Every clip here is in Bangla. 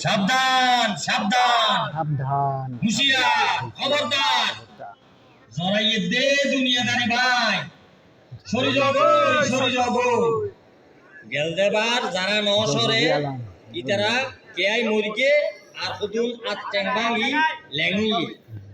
সাবধান সাবধান। সাবধান। হুঁশিয়ার খবরদার। জড়াইয়ে দে দুনিয়াদারি ভাই। সরি যাব সরি যাব গেল দেবার যারা নসরে ইতারা কেয়াই মরিকে আর কুতুন আত চ্যাং ভাঙি ল্যাঙ্গি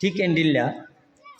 ठीक एंडिलला